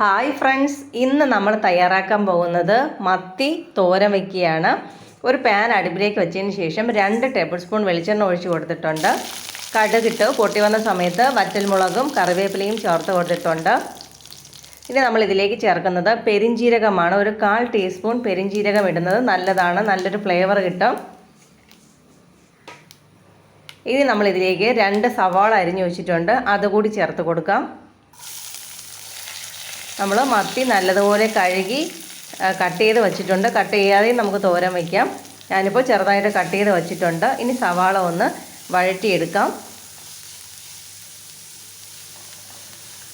Hi friends ഇന്ന് നമ്മൾ തയ്യാറാക്കാൻ പോകുന്നത് മത്തി തോരൻ വയ്ക്കുകയാണ് ഒരു പാൻ അടുപ്പിലേക്ക് വെച്ചതിന് ശേഷം രണ്ട് ടേബിൾ സ്പൂൺ വെളിച്ചെണ്ണ ഒഴിച്ച് കൊടുത്തിട്ടുണ്ട്. കടുകിട്ട് പൊട്ടി വന്ന സമയത്ത് വറ്റൽമുളകും കറിവേപ്പിലയും ചേർത്ത് കൊടുത്തിട്ടുണ്ട്. ഇനി നമ്മൾ ഇതിലേക്ക് ചേർക്കുന്നത് പെരിഞ്ജീരകമാണ് ഒരു കാൽ ടീസ്പൂൺ പെരിഞ്ജീരകം ഇടുന്നത് നല്ലതാണ്. നല്ലൊരു ഫ്ലേവർ കിട്ടും. ഇനി നമ്മൾ ഇതിലേക്ക് രണ്ട് സവാള അരിഞ്ഞു വെച്ചിട്ടുണ്ട്. അതുകൂടി ചേർത്ത് കൊടുക്കാം. നമ്മൾ മത്തി നല്ലതുപോലെ കഴുകി കട്ട് ചെയ്ത് വെച്ചിട്ടുണ്ട്. കട്ട് ചെയ്യാതെയും നമുക്ക് തോരൻ വയ്ക്കാം ഞാനിപ്പോൾ ചെറുതായിട്ട് കട്ട് ചെയ്ത് വെച്ചിട്ടുണ്ട്. ഇനി സവാള ഒന്ന് വഴറ്റിയെടുക്കാം.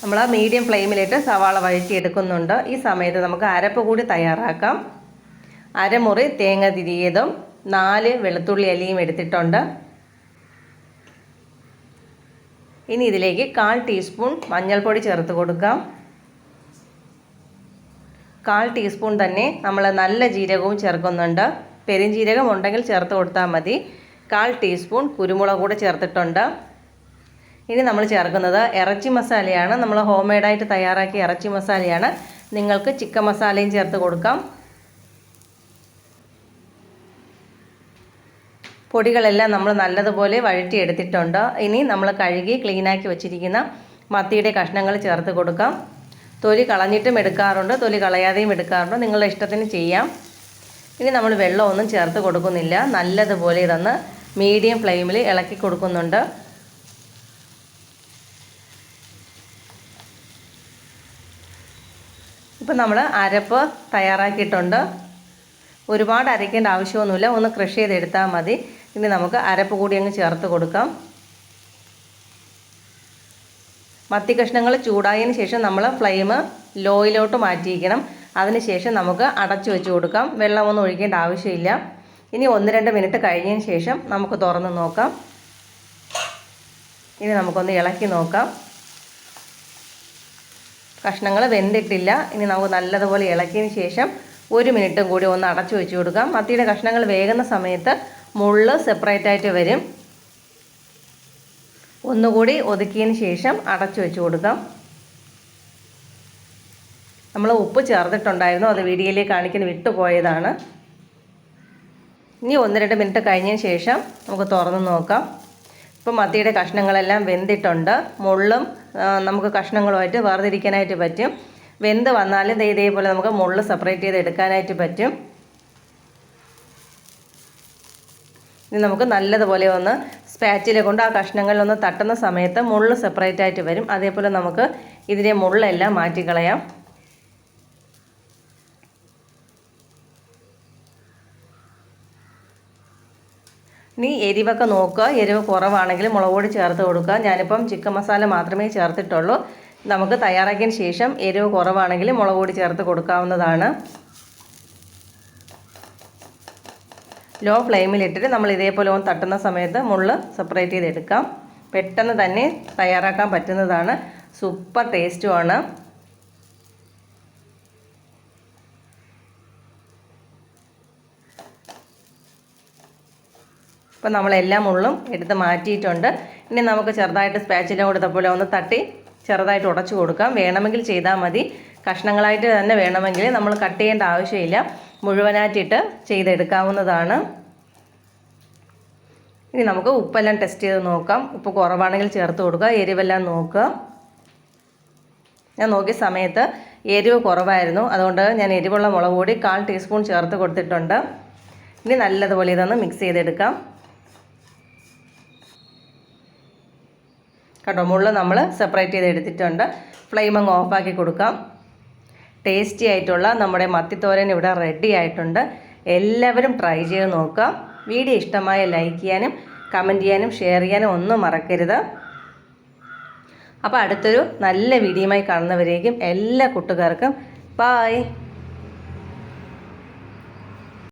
നമ്മൾ മീഡിയം ഫ്ലെയിമിലിട്ട് സവാള വഴറ്റിയെടുക്കുന്നുണ്ട്. ഈ സമയത്ത് നമുക്ക് അരപ്പ് കൂടി തയ്യാറാക്കാം. അരമുറി തേങ്ങ തിരിയതും നാല് വെളുത്തുള്ളി അലിയും എടുത്തിട്ടുണ്ട്. ഇനി ഇതിലേക്ക് കാൽ ടീസ്പൂൺ മഞ്ഞൾപ്പൊടി ചേർത്ത് കൊടുക്കാം. കാൽ ടീസ്പൂൺ തന്നെ നമ്മൾ നല്ല ജീരകവും ചേർക്കുന്നുണ്ട്. പെരിഞ്ജീരകം ഉണ്ടെങ്കിൽ ചേർത്ത് കൊടുത്താൽ മതി. കാൽ ടീസ്പൂൺ കുരുമുളക് കൂടെ ചേർത്തിട്ടുണ്ട്. ഇനി നമ്മൾ ചേർക്കുന്നത് ഇറച്ചി മസാലയാണ്. നമ്മൾ ഹോം മെയ്ഡായിട്ട് തയ്യാറാക്കിയ ഇറച്ചി മസാലയാണ്. നിങ്ങൾക്ക് ചിക്കൻ മസാലയും ചേർത്ത് കൊടുക്കാം. പൊടികളെല്ലാം നമ്മൾ നല്ലതുപോലെ വഴറ്റിയെടുത്തിട്ടുണ്ട് ഇനി നമ്മൾ കഴുകി ക്ലീനാക്കി വെച്ചിരിക്കുന്ന മത്തിയുടെ കഷ്ണങ്ങൾ ചേർത്ത് കൊടുക്കാം. തൊലി കളഞ്ഞിട്ടും എടുക്കാറുണ്ട് തൊലി കളയാതെയും എടുക്കാറുണ്ട്. നിങ്ങളുടെ ഇഷ്ടത്തിന് ചെയ്യാം. ഇനി നമ്മൾ വെള്ളമൊന്നും ചേർത്ത് കൊടുക്കുന്നില്ല. നല്ലതുപോലെ ഇതൊന്ന് മീഡിയം ഫ്ലെയിമിൽ ഇളക്കി കൊടുക്കുന്നുണ്ട്. ഇപ്പം നമ്മൾ അരപ്പ് തയ്യാറാക്കിയിട്ടുണ്ട്. ഒരുപാട് അരയ്ക്കേണ്ട ആവശ്യമൊന്നുമില്ല. ഒന്ന് ക്രഷ് ചെയ്തെടുത്താൽ മതി. ഇനി നമുക്ക് അരപ്പ് കൂടി അങ്ങ് ചേർത്ത് കൊടുക്കാം. മത്തി കഷ്ണങ്ങൾ ചൂടായതിന് ശേഷം നമ്മൾ ഫ്ലെയിം ലോയിലോട്ട് മാറ്റിയിരിക്കണം. അതിനുശേഷം നമുക്ക് അടച്ചു വെച്ച് കൊടുക്കാം. വെള്ളമൊന്നും ഒഴിക്കേണ്ട ആവശ്യമില്ല. ഇനി ഒന്ന് രണ്ട് മിനിറ്റ് കഴിഞ്ഞതിന് ശേഷം നമുക്ക് തുറന്ന് നോക്കാം. ഇനി നമുക്കൊന്ന് ഇളക്കി നോക്കാം. കഷ്ണങ്ങൾ വെന്തിട്ടില്ല. ഇനി നമുക്ക് നല്ലതുപോലെ ഇളക്കിയതിന് ശേഷം ഒരു മിനിറ്റും കൂടി ഒന്ന് അടച്ചു വെച്ച് കൊടുക്കാം. മത്തിയുടെ കഷ്ണങ്ങൾ വേകുന്ന സമയത്ത് മുള്ള് സെപ്പറേറ്റ് ആയിട്ട് വരും. ഒന്നുകൂടി ഒതുക്കിയതിന് ശേഷം അടച്ചു വെച്ച് കൊടുക്കാം. നമ്മൾ ഉപ്പ് ചേർത്തിട്ടുണ്ടായിരുന്നു. അത് വീഡിയോയിലേക്ക് കാണിക്കുന്ന വിട്ടുപോയതാണ് ഇനി ഒന്ന് രണ്ട് മിനിറ്റ് കഴിഞ്ഞതിന് ശേഷം നമുക്ക് തുറന്ന് നോക്കാം. ഇപ്പം മത്തിയുടെ കഷ്ണങ്ങളെല്ലാം വെന്തിട്ടുണ്ട്. മുള്ളും നമുക്ക് കഷ്ണങ്ങളുമായിട്ട് വേർതിരിക്കാനായിട്ട് പറ്റും. വെന്ത് വന്നാലും ഇതേപോലെ നമുക്ക് മുള്ള് സെപ്പറേറ്റ് ചെയ്ത് എടുക്കാനായിട്ട് പറ്റും. ഇനി നമുക്ക് നല്ലതുപോലെ ഒന്ന് സ്പാച്ചിലെ കൊണ്ട് ആ കഷ്ണങ്ങളിലൊന്ന് തട്ടുന്ന സമയത്ത് മുള്ള് സെപ്പറേറ്റ് ആയിട്ട് വരും. അതേപോലെ നമുക്ക് ഇതിലെ മുള്ളെല്ലാം മാറ്റിക്കളയാം. ഇനി എരിവൊക്കെ നോക്കുക. എരിവ് കുറവാണെങ്കിൽ മുളക് പൊടി ചേർത്ത് കൊടുക്കുക. ഞാനിപ്പം ചിക്കൻ മസാല മാത്രമേ ചേർത്തിട്ടുള്ളൂ. നമുക്ക് തയ്യാറാക്കിയതിന് ശേഷം എരിവ് കുറവാണെങ്കിൽ മുളക് പൊടി ചേർത്ത് കൊടുക്കാവുന്നതാണ്. ലോ ഫ്ലെയിമിലിട്ടിട്ട് നമ്മൾ ഇതേപോലെ ഒന്ന് തട്ടുന്ന സമയത്ത് മുള്ള് സെപ്പറേറ്റ് ചെയ്തെടുക്കാം. പെട്ടെന്ന് തന്നെ തയ്യാറാക്കാൻ പറ്റുന്നതാണ്. സൂപ്പർ ടേസ്റ്റുമാണ് ഇപ്പം നമ്മളെല്ലാ മുള്ളും എടുത്ത് മാറ്റിയിട്ടുണ്ട്. ഇനി നമുക്ക് ചെറുതായിട്ട് സ്പാച്ചില കൊടുത്തപ്പോലെ ഒന്ന് തട്ടി ചെറുതായിട്ട് ഉടച്ചു കൊടുക്കാം. വേണമെങ്കിൽ ചെയ്താൽ മതി. കഷ്ണങ്ങളായിട്ട് തന്നെ വേണമെങ്കിൽ നമ്മൾ കട്ട് ചെയ്യേണ്ട ആവശ്യമില്ല. മുഴുവനായിട്ടിട്ട് ചെയ്തെടുക്കാവുന്നതാണ്. ഇനി നമുക്ക് ഉപ്പെല്ലാം ടെസ്റ്റ് ചെയ്ത് നോക്കാം. ഉപ്പ് കുറവാണെങ്കിൽ ചേർത്ത് കൊടുക്കുക. എരിവെല്ലാം നോക്കുക. ഞാൻ നോക്കിയ സമയത്ത് എരിവ് കുറവായിരുന്നു. അതുകൊണ്ട് ഞാൻ എരിവുള്ള മുളക് പൊടി കാൽ ടീസ്പൂൺ ചേർത്ത് കൊടുത്തിട്ടുണ്ട്. ഇനി നല്ലതുപോലെ ഇതൊന്ന് മിക്സ് ചെയ്തെടുക്കാം. കേട്ടോ മുള്ള നമ്മൾ സെപ്പറേറ്റ് ചെയ്ത് എടുത്തിട്ടുണ്ട് ഫ്ലെയിം അങ്ങ് ഓഫാക്കി കൊടുക്കാം. ടേസ്റ്റി ആയിട്ടുള്ള നമ്മുടെ മത്തിത്തോരൻ ഇവിടെ റെഡി ആയിട്ടുണ്ട്. എല്ലാവരും ട്രൈ ചെയ്ത് നോക്കുക. വീഡിയോ ഇഷ്ടമായ ലൈക്ക് ചെയ്യാനും കമന്റ് ചെയ്യാനും ഷെയർ ചെയ്യാനും ഒന്നും മറക്കരുത്. അപ്പോൾ അടുത്തൊരു നല്ല വീഡിയോയുമായി കാണുന്നവരേക്കും എല്ലാ കൂട്ടുകാർക്കും ബായ്